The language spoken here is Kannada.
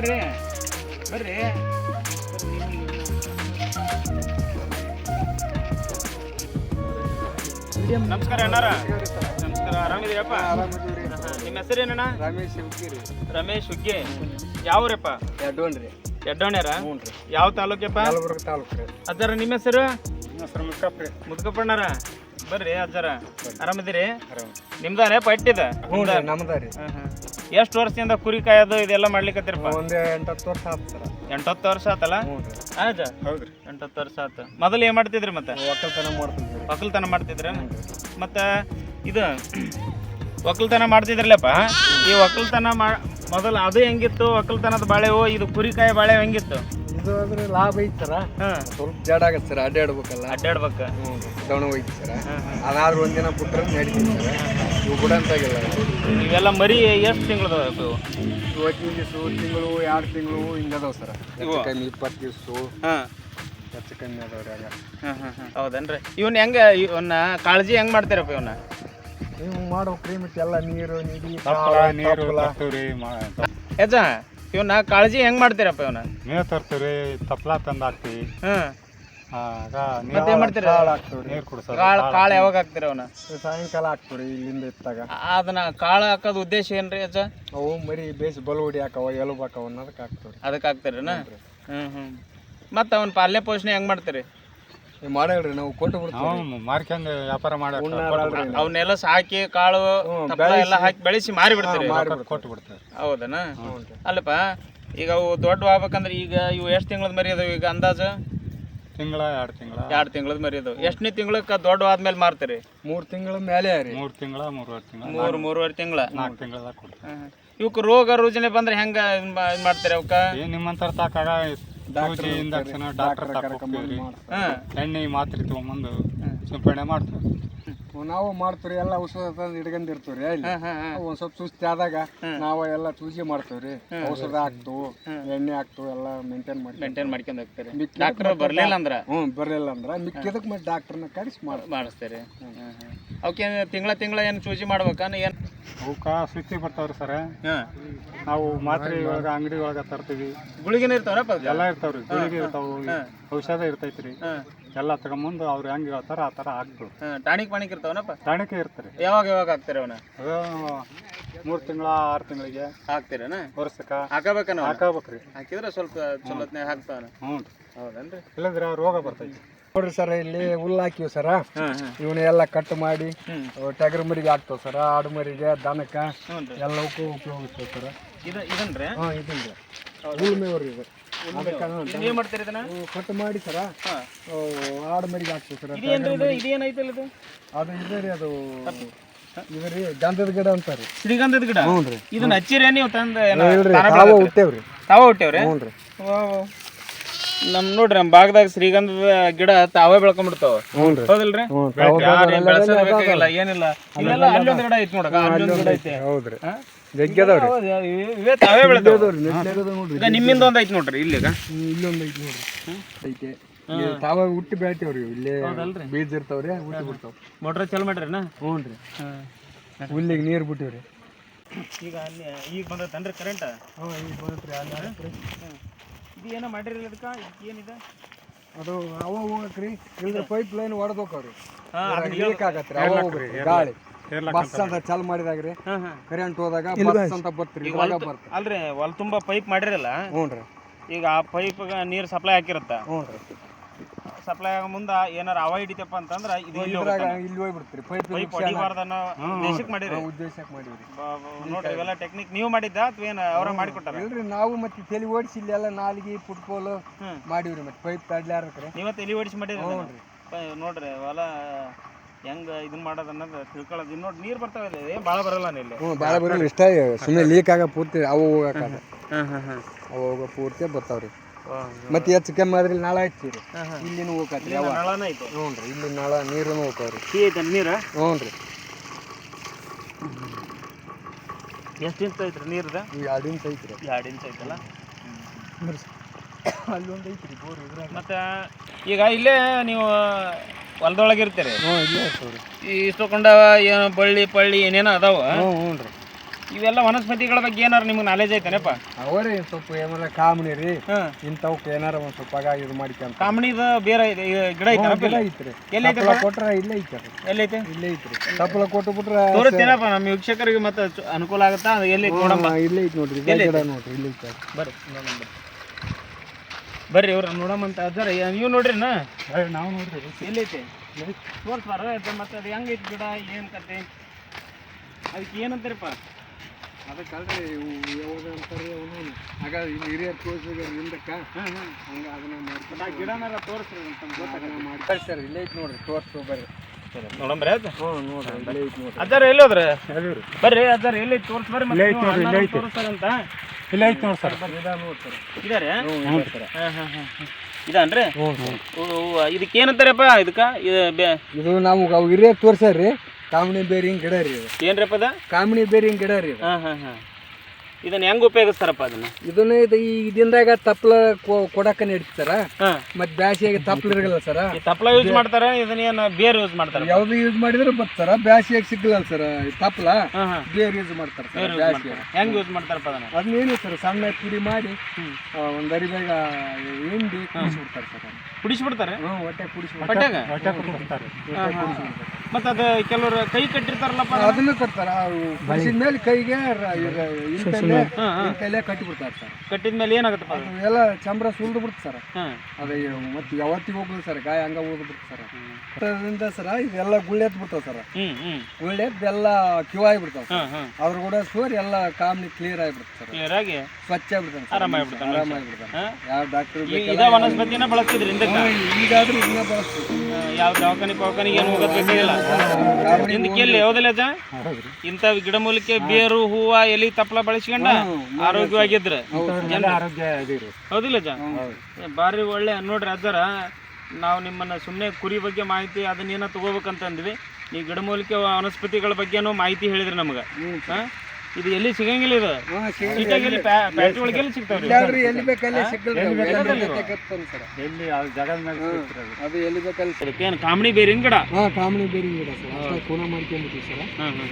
ಬರ್ರಿ. ಬರ್ರಿ. ನಮಸ್ಕಾರ ಅಣ್ಣಾರ. ನಮಸ್ಕಾರ. ಆರಾಮಿದ್ದೀರಪ್ಪ? ನಿಮ್ಮ ಹೆಸರೇನಣ್ಣ ರಮೇಶ್ ಹುಗ್ಗಿ ರಮೇಶ್ ಹುಗ್ಗಿ. ಯಾವ್ರಪ್ಪ? ಎಡ್ಡೋಣ್ರಿ ಎಡ್ಡೋಣ್ಯಾರ ಯಾವ ತಾಲೂಕಪ್ಪ? ಯಲಬುರ್ಗ ತಾಲೂಕು ರೀ. ಅಜ್ಜಾರ ನಿಮ್ಮ ಹೆಸರು? ಹೆಸರು ಮುದ್ಕಪ್ಪ ರೀ. ಮುದ್ಕಪ್ಪಣ್ಣಾರ ಬರ್ರಿ ಅಜ್ಜಾರ. ಆರಾಮಿದ್ದೀರಿ? ಆರಾಮ್. ನಿಮ್ದಾನೆ ಪಟ್ಟಿದ ಹ್ಞೂ ರೀ ಹಾಂ ಎಷ್ಟು ವರ್ಷದಿಂದ ಕುರಿ ಕಾಯೋದು ಇದೆಲ್ಲ ಮಾಡ್ಲಿಕ್ಕತ್ತಿರಪ್ಪ ಒಂದು ಎಂಟತ್ತು ವರ್ಷ ಆಗ್ತಾರ ಎಂಟತ್ತು ವರ್ಷ ಆತಲ್ಲ? ಹ್ಞೂ ರೀ ಆಜ ಹೌದು ರೀ ಎಂಟತ್ತು ವರ್ಷ ಆತ. ಮೊದಲು ಏನು ಮಾಡ್ತಿದ್ರಿ ಮತ್ತೆ? ಒಕ್ಕಲ್ತನ ಮಾಡ್ತಿದ್ರಿ ಒಕ್ಕಲ್ತನ ಮಾಡ್ತಿದ್ರ ಮತ್ತ ಇದು ಒಕ್ಕಲ್ತನ ಮಾಡ್ತಿದ್ರಲ್ಲಪ್ಪ ಈ ಒಕ್ಕಲ್ತನ ಮಾ ಮೊದಲು ಅದು ಹೆಂಗಿತ್ತು? ಒಕ್ಕಲ್ತನದ ಬಾಳೆವು ಇದು ಕುರಿಕಾಯಿ ಬಾಳೆ ಹೆಂಗಿತ್ತು? ಇದು ಆದ್ರೆ ಲಾಭ ಐತಿ ಸರ. ಹಾ. ಸ್ವಲ್ಪ ಜಡ ಆಗತ್ತೆ ಸರ್ ಅಡ್ಡಾಡ್ಬೇಕಲ್ಲ ಅಡ್ಡಾಡ್ಬೇಕ ಹ್ಞೂ ರೀ ದಣ ಹೋಯ್ತು ಸರ. ಅದಾದ್ರೂ ಒಂದಿನ ಬಿಟ್ರೆ ನಡೀತೀನಿ ಸರ. ಇವು ಬಿಡಂತಾಗಿಲ್ಲ ಇವೆಲ್ಲ ಮರಿ ಎಷ್ಟು ತಿಂಗಳದ ಇವು? ಇವತ್ತಿನ ದಿವಸ ತಿಂಗಳು ಎರಡು ತಿಂಗಳು ಹಿಂಗದಾವ ಸರ? ಹೆಚ್ಚು ಕಮ್ಮಿ ಇಪ್ಪತ್ತು ದಿವಸ. ಹಾ. ಹೆಚ್ಚು ಕಮ್ಮಿ ಅದಾವ್ರಿ ಹಂಗ ಹಾಂ ಹಾ, ಹಾ. ಹೌದನ್ರಿ? ಇವನ್ ಹೆಂಗ ಇವನ್ನ ಕಾಳಜಿ ಹೆಂಗ್ ಮಾಡ್ತೀರಪ್ಪ ಇವನ್ನ ನೀವು ಮಾಡೋ ಕ್ರೀಮಿಟ್ ಎಲ್ಲ ನೀರು ನಿಧಿ ನೀರು. ತರ್ತೀವ್ರಿ ಯಜ ಇವನ್ನ ಕಾಳಜಿ ಹೆಂಗ್ ಮಾಡ್ತೀರಪ್ಪ ಇವನ? ನೀರು ತರ್ತೀರಿ ತಪ್ಲ ತಂದು ಹಾಕ್ತೀವಿ. ಹ್ಮ್ ಆಗ ಮತ್ತೆ ಏನ್ ಮಾಡ್ತೀರಿ? ಕಾಳು ಹಾಕ್ತೀವಿ ನೀರು ಕುಡಿಸೋದು ಕಾಳು ಕಾಳು ಯಾವಾಗ ಹಾಕ್ತೀರ ಅವನ? ಸಾಯಂಕಾಲ ಹಾಕ್ತೀವ್ರಿ ಇಲ್ಲಿಂದ ಇತ್ತಾಗ. ಅದನ್ನ ಕಾಳು ಹಾಕೋದ್ ಉದ್ದೇಶ ಏನ್ರಿ ಅಜ್ಜ? ಅವು ಮರಿ ಬೇಸ್ ಬಲು ಹೊಡಿಯಾಕವ ಎಲುಬು ಹಾಕವ ಅನ್ನೋದಕ್ಕೆ ಹಾಕ್ತೀವ್ರಿ. ಅದಕ್ಕೆ ಹಾಕ್ತೀರನ? ಹ್ಮ್ ಹ್ಮ್. ಮತ್ತೆ ಅವನ್ ಪಾಲ್ಯ ಪೋಷಣೆ ಹೆಂಗ್ ಮಾಡ್ತೀರಿ? ನೀವು ಮಾಡಲ್ರಿ ನಾವು ಕೊಟ್ಟು ಬಿಡ್ತೀವಿ. ನಾವು ಮಾರ್ಕೊಂಡು ವ್ಯಾಪಾರ ಮಾಡಿ ಅವನ್ನೆಲ್ಲ ಸಾಕಿ ಕಾಳು ತಪ್ಪಲ ಎಲ್ಲ ಹಾಕಿ ಬೆಳೆಸಿ ಮಾರಿ ಬಿಡ್ತೀರಿ ಕೊಟ್ಟು ಬಿಡ್ತೇವೆ. ಹೌದನ? ಅಲ್ಲಪ್ಪ ಈಗ ಅವು ದೊಡ್ಡ ಆಗ್ಬೇಕಂದ್ರೆ ಈಗ ಇವು ಎಷ್ಟು ತಿಂಗಳದ ಮರಿ ಅದಾವ ಈಗ ಅಂದಾಜು? ತಿಂಗಳ ಎರಡು ತಿಂಗಳ. ಎರಡು ತಿಂಗಳದ ಮರಿ ಅದಾವ. ಎಷ್ಟನೇ ತಿಂಗಳಕ್ಕೆ ದೊಡ್ಡ ಆದ್ಮೇಲೆ ಮಾರ್ತೀರಿ? ಮೂರು ತಿಂಗಳ ಮೇಲೆ ರೀ. ಮೂರು ತಿಂಗಳ ಮೂರುವರೆ ತಿಂಗಳ. ಮೂರು ಮೂರುವರೆ ತಿಂಗಳ. ನಾಲ್ಕು ತಿಂಗಳದಾಗ ಕೊಡ್ತೀವಿ. ಇವಕ್ಕೆ ರೋಗ ರುಜಿನ ಬಂದ್ರೆ ಹೆಂಗ ಮಾಡ್ತೀರಿ ಅವಕ್ಕ ನಿಮ್ಮಂತರ ತಾಕಾಗ ಡಾಕ್ಟರ್ ಹ್ಮ್ ಎಣ್ಣೆ ಮಾತ್ರೆ ತೊಗೊಂಬಂದು ಸಿಂಪಡಣೆ ಮಾಡ್ತೀವಿ ನಾವು ಮಾಡ್ತೀವ್ರಿ ಎಲ್ಲ ಔಷಧ ತಂದು ಹಿಡ್ಕೊಂಡಿರ್ತೀವ್ರಿ ಅಲ್ಲಿ. ಒಂದ್ ಸ್ವಲ್ಪ ಸುಸ್ತಿ ಆದಾಗ ನಾವು ಎಲ್ಲ ಚೂಸಿ ಮಾಡ್ತೀವ್ರಿ. ಔಷಧ ಹಾಕ್ತು ಎಣ್ಣೆ ಹಾಕ್ತು ಎಲ್ಲ ಮೇಂಟೈನ್ ಮಾಡಿ ಮೇಂಟೈನ್ ಮಾಡ್ಕೊಂಡ್ ಹೋಗ್ತಾರೆ ಡಾಕ್ಟರ್ ಬರಲಿಲ್ಲ ಅಂದ್ರ? ಹ್ಞೂ ಬರಲಿಲ್ಲ ಅಂದ್ರ ಮಿಕ್ಕಿದಕ್ಕೆ ಮತ್ತೆ ಡಾಕ್ಟರ್ನ ಕರೆಸಿ ಮಾಡಿ ಮಾಡಿಸ್ತಾರೆ ಅವಕ್ಕೆ ತಿಂಗಳ ತಿಂಗಳ ಏನು ಚೂಜಿ ಮಾಡ್ಬೇಕು ಏನು ಅವಕ್ಕೆ ಸುತ್ತಿ ಬರ್ತಾವ್ರಿ ಸರ. ಹಾಂ. ನಾವು ಮಾತ್ರೆ ಒಳಗೆ ಅಂಗಡಿ ಒಳಗ ತರ್ತೀವಿ. ಗುಳಿಗೆನ ಇರ್ತಾವನಪ್ಪ ಎಲ್ಲ ಇರ್ತಾವ್ರಿ ಗುಳಿಗೆ ಇರ್ತಾವು ಔಷಧ ಇರ್ತೈತ್ರಿ. ಎಲ್ಲ ತಗೊಂಬಂದು ಅವ್ರು ಹೆಂಗೆ ಹೇಳ್ತಾರ ಆ ಹಾಕ್ತೀವಿ ಹಾಂ ಟಾಣಿಕ್ ಪಾಣಿಕ್ ಇರ್ತಾವನಪ್ಪ? ಟಾಣಿಕ್ ಇರ್ತಾರೆ ಯಾವಾಗ ಯಾವಾಗ ಹಾಕ್ತಾರೆ ಅವನ? ಮೂರು ತಿಂಗಳ ಆರು ತಿಂಗಳಿಗೆ. ಹಾಕ್ತೀರೇನ? ವರ್ಷಕ್ಕೆ. ಹಾಕಬೇಕ ನಾವು ಹಾಕಬೇಕ್ರಿ. ಹಾಕಿದ್ರೆ ಸ್ವಲ್ಪ ಚಲೋತ್ನಾಗ ಹಾಕ್ತಾವನ? ಹ್ಞೂ ಹೌದನ್ರಿ? ಇಲ್ಲಂದ್ರೆ ರೋಗ ಬರ್ತೈತಿ. ನೋಡ್ರಿ ಸರ್ ಇಲ್ಲಿ ಹುಲ್ಲು ಹಾಕಿವಿ ಸರ. ಇವನ್ನೆಲ್ಲ ಕಟ್ ಮಾಡಿ ಟಗರ್ ಮರಿಗೆ ಹಾಕ್ತಾವ ಸರ. ಆಡು ಮರಿಗೆ ದನಕ ಎಲ್ಲವಕ್ಕೂ ಉಪಯೋಗಿಸ್ತೇವೆ ಸರ. ಇದು ಇದನ್ರಿ? ಹಾಂ ಇದೀನಿ ಹುಲ್ ಮೇವ್ರಿ ಇದು. ಕಟ್ ಮಾಡಿ ಸರ ಆಡು ಮರಿಗೆ ಹಾಕ್ತೀವಿ ಸರ ಇದೇನ್ರಿ ಅದು ಇದೆ ರೀ ಅದು ಇದು ಗಂಧದ ಗಿಡ ಅಂತಾರೆ ಶ್ರೀಗಂಧದ ಗಿಡ? ಹ್ಞೂ ರೀ ಇದನ್ನ ಹಚ್ಚಿರ ನೀವು ತಂದ ಇಲ್ರಿ ತಾವ? ಹುಟ್ಟೇವ್ರಿ. ತಾವ ಹುಟ್ಟೇವ್ರಿ? ಹ್ಞೂ ರೀ ನಮ್ ನೋಡ್ರಿ ನಮ್ ಭಾಗದಾಗ ಶ್ರೀಗಂಧದ ಗಿಡ ತಾವೇ ಬೆಳ್ಕೊಂಡ್ಬಿಡ್ತಾವ ಹೌದಿಲ್ರಿ? ಹ್ಞೂ ತಾವ ಯಾರ್ ಏನ್ ಬೆಳ್ಸೋದ್ ಬೇಕಾಗಿಲ್ಲ ಏನಿಲ್ಲ. ಇಲ್ಲೆಲ್ಲ ಅಲ್ಲೊಂದ್ ಗಿಡ ಐತಿ ನೋಡಕ ಅಲ್ಲೊಂದ್ ಗಿಡ ಐತಿ. ಹೌದ್ರಿ. ಇವೇ ತಾವೇ ಬೆಳೆದವ. ನೋಡ್ರಿ. ಈಗ ನಿಮ್ಮಿಂದ ಒಂದ್ ಐತಿ ನೋಡ್ರಿ ಇಲ್ಲಿಗ. ಇಲ್ಲೊಂದ್ ಐತಿ ನೋಡ್ರಿ. ಐತೆ. ತಾವ ಹುಟ್ಟಿ ಬೆಳಿತೇವ್ರಿ ಇಲ್ಲೇ ಬೀಜ ಇರ್ತಾವ್ರಿ ಹುಟ್ಟಿ ಬಿಡ್ತಾವ. ಮೋಟ್ರ್ ಚಲ್ ಮಾಡ್ರಿನ? ಹ್ಞೂ ರೀ ಹುಲ್ಲಿಗೆ ನೀರು ಬಿಟ್ಟಿವ್ರಿ. ಈಗ ಅಲ್ಲಿ ಈಗ ಬಂದೈತನ್ರಿ ಕರೆಂಟ್ ಹ್ಞೂ ಈಗ ಬಂತ್ರಿ ಅಲ್ಲಿ ಇದು ಏನೋ ಮಾಡಿರಲ್ಲ ಅದಕ್ಕ? ಏನಿದೆ ಅದು ಅವ ಹೋಗಕ್ರಿ ಇಲ್ದ್ರ ಪೈಪ್ ಲೈನ್ ಲೀಕ್ ಆಗತ್ರಿ ಅವ ಹೋಗ್ರಿ ಗಾಳಿ. ಬಸ್ ಅಂತ ಚಾಲು ಮಾಡಿದಾಗ್ರಿ. ರೀ ಹಾ ಹಾ. ಕರೆಂಟ್ ಹೋದಾಗ ಬಸ್ ಅಂತ ಬರ್ತೀರಿ ಇವಾಗ ಬರ್ತ ಅಲ್ರಿ ಹೊಲ ತುಂಬಾ ಪೈಪ್ ಮಾಡಿರಲ್ಲ? ಹ್ಞೂ ರೀ ಈಗ ಆ ಪೈಪ್ ನೀರ್ ಸಪ್ಲೈ ಹಾಕಿರತ್ತ? ಹ್ಞೂ ರೀ ಸಪ್ಲೈ ಆಗೋ ಮುಂದ ಏನಾರ ಅವ ಹಿಡಿತಪ್ಪ ಅಂತಂದ್ರ ಇದು ಇಲ್ಲಿ ಇದ್ರಾಗ ಇಲ್ಲಿ ಹೋಗ್ಬಿಡ್ತೀರಿ. ಪೈಪ್ ಪೈಪ್ ಅನ್ನೋ ಉದ್ದೇಶಕ್ಕೆ ಮಾಡಿರಿ. ಉದ್ದೇಶಕ್ಕೆ ಮಾಡಿವ್ರಿ. ಬ- ಬ- ನೋಡ್ರಿ ಇವೆಲ್ಲ ಟೆಕ್ನಿಕ್ ನೀವು ಮಾಡಿದ್ದ ಅಥವಾ ಏನು ಅವರ ಮಾಡಿಕೊಟ್ಟಾರ? ಇಲ್ರಿ ನಾವು ಮತ್ತೆ ತಲೆ ಓಡಿಸಿ ಇಲ್ಲೆಲ್ಲ ನಾಲ್ಗಿ ಫುಟ್ಬಾಲ್ ಹ್ಮ್. ಮಾಡಿವ್ರಿ ಮತ್ತೆ ಪೈಪ್ ತಡ್ಲಾರ್ಕ್ರಿ ನೀವೇ ತಲೆ ಓಡಿಸಿ ಮಾಡಿರಿ ನೋಡ್ರಿ ಅದನ್ನ? ಪ- ನೋಡ್ರಿ ಹೊಲ ಹೆಂಗ ಇದನ್ನ ಮಾಡೋದು ಅನ್ನೋದು ತಿಳ್ಕೊಳ್ಳೋದು ಇನ್ನು ನೋಡಿ ನೀರು ಬರ್ತಾವೆ ಏನ್ ಭಾಳ ಬರಲ್ಲ ಇಲ್ಲಿ. ಹ್ಞೂ ಭಾಳ ಬರಲ್ಲ ಇಷ್ಟ ಸುಮ್ಮನೆ ಲೀಕ್ ಆಗ ಪೂರ್ತಿ ಅವು ಹೋಗಕ್ಕೆ ಅವು ಹೋಗೋ ಪೂರ್ತಿ ಬರ್ತಾವ್ರಿ. ಮತ್ತೆ ಹೆಚ್ಚು ಕಮ್ಮಿ ಆದ್ರೆ ಇಲ್ಲಿ ನಾಳ ಹಚ್ಚಿರಿ ಇಲ್ಲಿನೂ ಹೋಗತ್ರಿ ಯಾವ ನಳನ ಐತೆ ಹ್ಞೂ ರೀ ಇಲ್ಲಿ ನಳ ನೀರು ಹೋಗ್ತಾವ್ರಿ. ಟೀ ಐತೆ ನೀರು? ಹ್ಞೂ ರೀ. ಎಷ್ಟು ಇಂಚ್ ಐತ್ರಿ ನೀರದ? ಎರಡು ಇಂಚ್ ಐತ್ರಿ. ಎರಡು ಇಂಚ್ ಐತಲ್ಲ? ಅಲ್ಲೊಂದು ಐತ್ರಿ ಬೋರ್ ಇದ್ರ ಮತ್ತೆ ಈಗ ಇಲ್ಲೇ ನೀವು ಹೊಲದೊಳಗೆ ಇರ್ತೀರಿ ಹ್ಞೂ ಇಲ್ಲೇ ಇರ್ತಾವ್ರಿ. ಈ ಇಷ್ಟಕೊಂಡ ಏನು ಬಳ್ಳಿ ಪಳ್ಳಿ ಏನೇನೋ ಅದಾವ? ಹ್ಞೂ ಹ್ಞೂ ರೀ. ಇವೆಲ್ಲ ವನಸ್ಪತಿಗಳ ಬಗ್ಗೆ ಏನಾರ ನಿಮ್ಗೆ ನಾಲೆಜ್ ಐತೇನಪ್ಪ? ಅವರೇ ಸ್ವಲ್ಪ ಏನಾರ ಕಾಮಣಿ ರೀ ಹಾಂ. ಇಂಥವಕ್ಕೆ ಏನಾರ ಒಂದು ಸ್ವಲ್ಪ ಆಗ ಇದು ಮಾಡಿ ಕಾಮಣಿದ ಬೇರೆ ಇದೆ ಗಿಡ ಐತೇನಪ್ಪ ಗಿಡ ಇಲ್ಲಿ? ಐತ್ರಿ. ಎಲ್ಲಿ ಐತೆ ತಪ್ಪಲ ಕೊಟ್ರ ಇಲ್ಲೇ ಐತ್ರಿ ಎಲ್ಲೈತೆ ಇಲ್ಲೇ ಐತ್ರಿ. ತಪ್ಪಲ ಕೊಟ್ಟು ಬಿಟ್ರ ತೋರಿಸ್ತೇನಪ್ಪ ನಮ್ಮ ವೀಕ್ಷಕರಿಗೆ ಮತ್ತೆ ಚು- ಅನುಕೂಲ ಆಗುತ್ತಾ? ಅದು ಎಲ್ಲಿ ನೋಡಮ್ಮ? ಇಲ್ಲ ಇಲ್ಲೇ ಐತಿ ನೋಡ್ರಿ ಇದೇ ಗಿಡ ನೋಡ್ರಿ ಇಲ್ಲೇ ಐತೆ ಬರ್ರಿ ನೋಡಮ್ಮ ಬರ್ರಿ. ಬರ್ರಿ ಇವ್ರ ನೋಡಮ್ಮಂತ ಅದರ ನೀವು ನೋಡ್ರಿ ನಾ ನಾವು ನೋಡ್ರಿ ಎಲ್ಲೈತೆ ತೋರ್ಸ್ಬಾರ ಮತ್ತೆ ಅದು ಹೆಂಗೈತೆ ಗಿಡ ಏನು ಕತೆ? ಅದಕ್ಕೆ ಏನಂತಾರಪ್ಪ? ಅದಕ್ಕಲ್ರಿ ಇವು ಯಾವಾಗ ಅಂತಾರೆ ಅವನು? ಆಗ ಇಲ್ಲಿ ಹಿರಿಯರ್ ತೋರಿಸಿದ್ರು ಹಿಂದಕ್ಕೆ. ಹಂಗ ಅದನ್ನ ಮಾಡ್ಕೊಂಡು ಆ ಗಿಡನಾರ ತೋರಿಸ್ರಿ ಅಂತ ಮಾಡಿ ಸರ್ ಇಲ್ಲೇ ಐತೆ ನೋಡ್ರಿ ತೋರ್ಸು ಬರ್ರಿ. ನೋಡಂಬ್ರಿ ಅದು ಹ್ಞೂ ನೋಡ್ರಿ ಇಲ್ಲೇ ಐತೆ ನೋಡ್ರಿ. ಅದಾರ ಎಲ್ಲೋದ್ರ ಬರ್ರಿ ಅದಾರ ಎಲ್ಲಿ ತೋರ್ಸ್ ಬರ್ರಿ ಇಲ್ಲೇ ಐತಿ ನೋಡ್ರಿ, ಇಲ್ಲೇ ಐತಿ. ತೋರಿಸ್ತಾರಂತ? ಇಲ್ಲ ಐತಿ ನೋಡಿ ಸರ್. ನೋಡಿ ಇದಾರೆ ಹಾಂ ಹಾಂ ಹಾಂ ಇದನ್ರಿ? ಇದಕ್ಕೆ ಏನಂತಾರಪ್ಪ ಇದಕ್ಕೆ? ಇದು ಬೇ ಇದು ನಾವು ಅವು ಹಿರಿಯರ್ ತೋರ್ಸ್ಯಾರ್ರಿ. ಕಾಮಣಿ ಬೇರಿಂಗ್ ಗಿಡ ರೀ ಇದು. ಏನ್ರಪ್ಪ ಅದ ಕಾಮಣಿ ಬೇರಿಂಗ್ ಗಿಡ ರೀ ಇದು. ಹಾಂ ಹಾಂ ಹಾಂ. ಇದನ್ನ ಹೆಂಗ್ ಉಪಯೋಗಿಸ್ತಾರಪ್ಪ ಅದನ್ನ? ಇದನ್ನ ಇದು ಈ ಇದಿಂದಾಗ ತಪ್ಪಲ ಕೊಡಕ ನಡೀತಾರ. ಹಾಂ. ಮತ್ ಬ್ಯಾಸಿಯಾಗಿ ತಪ್ಪಲ ಇರಲ್ಲ ಸರ. ಈ ತಪ್ಪಲ ಯೂಸ್ ಮಾಡ್ತಾರ ಇದನ್ನ ಏನು ಬೇರ್ ಯೂಸ್ ಮಾಡ್ತಾರ? ಯಾವ್ದು ಯೂಸ್ ಮಾಡಿದ್ರೆ ಬರ್ತಾರ ಬ್ಯಾಸಿಯಾಗಿ ಸಿಗ್ಲಲ್ಲ ಸರ್ ತಪ್ಪಲ ಹಾಂ ಹಾಂ. ಬೇರೆ ಯೂಸ್ ಮಾಡ್ತಾರ ಸರ್ ಬೇರೆ ಯೂಸ್ ಬ್ಯಾಸಿಗೆ ಮಾಡ್ತಾರ. ಹೆಂಗೆ ಯೂಸ್ ಮಾಡ್ತಾರಪ್ಪ ಅದನ್ನ? ಅದನ್ನೇನು ಸರ್ ಸಣ್ಣ ಪುಡಿ ಮಾಡಿ ಹ್ಮ್. ಆ, ಒಂದ್ ಅರಿಬೇಗ ಹಿಂಡಿ ಕುಡಿಸ್ಬಿಡ್ತಾರೆ ಸರ್. ಅದನ್ನ. ಕುಡಿಸ್ಬಿಡ್ತಾರೆ? ಹ್ಞೂ ಹೊಟ್ಟೆ ಕುಡಿಸ್ಬಿಡ್ತಾರೆ. ಹೊಟ್ಟೆಗ? ಹೊಟ್ಟೆ ಕೊಡ್ತಾರೆ ಮತ್ತೆ ಅದು ಕೆಲವರು ಕೈ ಕಟ್ಟಿರ್ತಾರಲ್ಲಪ್ಪ ಅದನ್ನ? ಕೊಡ್ತಾರ ಕುಡಿಸಿದ ಮೇಲೆ ಕೈಗೆ ರ- ಇಂಕಲ್ಲೇ ಹಾಂ ಹಾಂ. ಕಟ್ಟಿಬಿಡ್ತಾರೆ ಸರ್. ಕಟ್ಟಿದ ಮೇಲೆ ಏನಾಗುತ್ತಪ್ಪ ಅದು? ಎಲ್ಲ ಚಂಬ್ರ ಸುಲ್ದು ಬಿಡ್ತು ಸರ್. ಹಾಂ. ಅದೇ ಮತ್ತೆ ಯಾವತ್ತಿಗೆ ಹೋಗುದು ಸರ್? ಗಾಯ ಹಂಗ ಹೋಗ್ದು ಬಿಡ್ತು ಸರ್. ಅದರಿಂದ ಸರ್ ಇದೆಲ್ಲ ಗುಳ್ಳೆತ್ ಬಿಡ್ತಾವ ಸರ್. ಹ್ಞೂ ಎಲ್ಲ ಕ್ಯೂ ಬಿಡ್ತಾವ ಹಾಂ ಹಾಂ. ಅದ್ರ ಕೂಡ ಸೂರ್ ಎಲ್ಲ ಕಾಮ್ನಿ ಕ್ಲಿಯರ್ ಆಗಿಬಿಡ್ತು ಸರ್. ಕ್ಲಿಯರಾಗಿ ಸ್ವಚ್ಛ ಆಗ್ಬಿಡ್ತಾನೆ ಆರಾಮಾಗ್ಬಿಡ್ತಾನೆ ಆರಾಮಾಗ್ಬಿಡ್ತಾನೆ ಹಾಂ. ಯಾವ ಡಾಕ್ಟರ್ ಇದ ವನಸ್ಪತಿನ ಬಳಸ್ತಿದ್ರಿ ಹಿಂದಕ್ಕೆ? ಈಗಾದ್ರೂ ಇದನ್ನ ಬಳಸ್ತೀವಿ. ಯಾವ ದವಾಖಾನೆ ಪವಾಖಾನಿಗೆ ಏನು ಹೋಗೋದು ಬೇಕಾಗಿಲ್ಲ ಹಿಂದಕ್ಕೆ ಎಲ್ಲಿ ಹೌದಿಲ್ಲ ಅಜ್ಜ? ಇಂಥ ಗಿಡಮೂಲಿಕೆ ಬೇರು ಹೂವ ಎಲಿ ತಪ್ಪಲ ಬಳಸ್ಕೊಂಡ ಆರೋಗ್ಯವಾಗಿದ್ರ? ಹೌದಿಲ್ಲ ಅಜ್ಜ? ಭಾರಿ ಒಳ್ಳೆ ನೋಡ್ರಿ ಅಜ್ಜರ ನಾವು ನಿಮ್ಮನ್ನ ಸುಮ್ಮನೆ ಕುರಿ ಬಗ್ಗೆ ಮಾಹಿತಿ ಅದನ್ನೇನ ತಗೋಬೇಕಂತ ಅಂದ್ವಿ ಈ ಗಿಡಮೂಲಿಕೆ ವನಸ್ಪತಿಗಳ ಬಗ್ಗೆನೂ ಮಾಹಿತಿ ಹೇಳಿದ್ರಿ ನಮ್ಗೆ. ಹಾಂ? ಇದು ಎಲ್ಲಿ ಸಿಗಂಗಿಲ್ಲ ಇದು. ಫ್ಯಾಕ್ಟ್ರಿ ಒಳಗೆ ಎಲ್ಲಿ ಸಿಗ್ತಾವ್ರಿ. ಇಲ್ಲಾದ್ರೂ ಎಲ್ಲಿ ಬೇಕಲ್ಲಿ ಸಿಕ್ಕಲ್ರಿ. ಎಲ್ಲಿ ಬೇಕಾಗತ್ತಲ್ಲ ಸರ್. ಎಲ್ಲಿ ಆ ಜಾಗದ ಮೇಲೆ ಸಿಗ್ತಿರೋದು. ಅದು ಎಲ್ಲಿ ಬೇಕಲ್ಲಿ ಅದಕ್ಕೇನು ಕಾಮಿಡಿ ಬೇರೆ ಗಿಡ ಹಾ ಕಾಮಣಿ ಬೇರೆ ಗಿಡ ಸರ್. ಅಷ್ಟೇ ಕೂನ ಮಾಡ್ಕೊಂಡ್ಬಿಟ್ಟಿವಿ ಸರ್. ಹ್ಮ್ ಹಾಂ